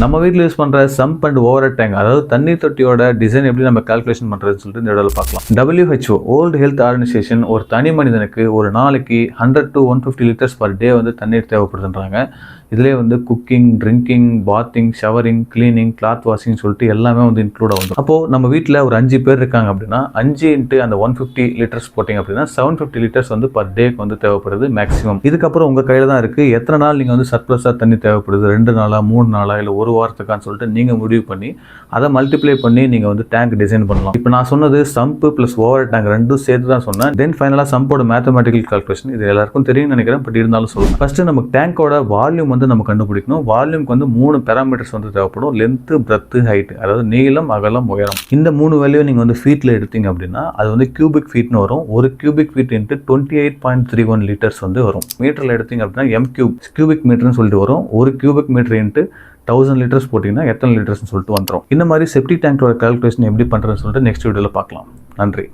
நம்ம வீட்டில் யூஸ் பண்ணுற சம்ப் அண்ட் ஓவர் டேங்க் அதாவது தண்ணீர் தொட்டியோட டிசைன் எப்படி நம்ம கால்குலேஷன் பண்ணுறதுன்னு சொல்லிட்டு இந்த இடத்துல பார்க்கலாம். டபிள்யூஹெச்ஓ வேர்ல்டு ஹெல்த் ஆர்கனைசேஷன் ஒரு தனி மனிதனுக்கு ஒரு நாளைக்கு hundred to one fifty litres per day வந்து தண்ணீர் தேவைப்படுதுன்றாங்க. இதிலே வந்து cooking drinking bathing showering cleaning cloth washing சொல்லிட்டு எல்லாமே வந்து இன்க்ளூட் ஆகும் அப்போது நம்ம வீட்டில் ஒரு அஞ்சு பேர் இருக்காங்க அப்படின்னா அஞ்சு இன்ட்டு அந்த ஒன் ஃபிஃப்டி லிட்டர்ஸ் போட்டிங்க அப்படின்னா செவன் ஃபிஃப்டி லிட்டர்ஸ் வந்து பர் டேக்கு வந்து தேவைப்படுது மேக்ஸிமம் இதுக்கப்புறம் உங்கள் கையில் தான் இருக்குது எத்தனை நாள் நீங்கள் வந்து சர்ப்ளஸாக தண்ணி தேவைப்படுது? ரெண்டு நாளாக மூணு நாளாக இல்லை ஒரு வாரத்துக்கான்னு சொல்லிட்டு நீங்கள் முடிவு பண்ணி அதை மல்டிப்ளை பண்ணி நீங்கள் வந்து டேங்க் டிசைன் பண்ணலாம். இப்போ நான் சொன்னது சம்பு ப்ளஸ் ஓவர் டேங்க் ரெண்டும் சேர்த்து தான் சொன்னேன் தென் ஃபைனலாக சம்போட மேத்தமெட்டிக்கல் கால்குலேஷன் இது எல்லாருக்கும் தெரியும்னு நினைக்கிறேன் பட் இருந்தாலும் சொல்லுங்கள் ஃபஸ்ட்டு நமக்கு டேங்கோட வால்யூம் வந்து நம்ம கண்டுபிடிக்கணும். வால்யூம்க்கு வந்து மூணு பேராமீட்டர்ஸ் வந்து தேவைப்படும். லென்த்து பிரத்து ஹைட் அதாவது நீளம் அகலம் உயரம். இந்த மூணு வேல்யூ நீங்கள் வந்து ஃபீட்டில் எடுத்தீங்க அப்படின்னா அது வந்து கியூபிக் ஃபீட்னு வரும். ஒரு cubic feet into twenty eight point three one litres வந்து வரும். மீட்டரில் எடுத்தீங்க அப்படின்னா எம் கியூப் கியூபிக் மீட்டர்னு சொல்லிட்டு வரும். ஒரு cubic metre into thousand litres போட்டிங்கன்னா எத்தனை லிட்டர்ஸ்னு சொல்லிட்டு வந்துடும் இந்த மாதிரி செப்டி டேங்கோட கால்குலேஷன் எப்படி பண்ணுறதுன்னு சொல்லிட்டு நெக்ஸ்ட் வீடியோவில் பார்க்கலாம். நன்றி.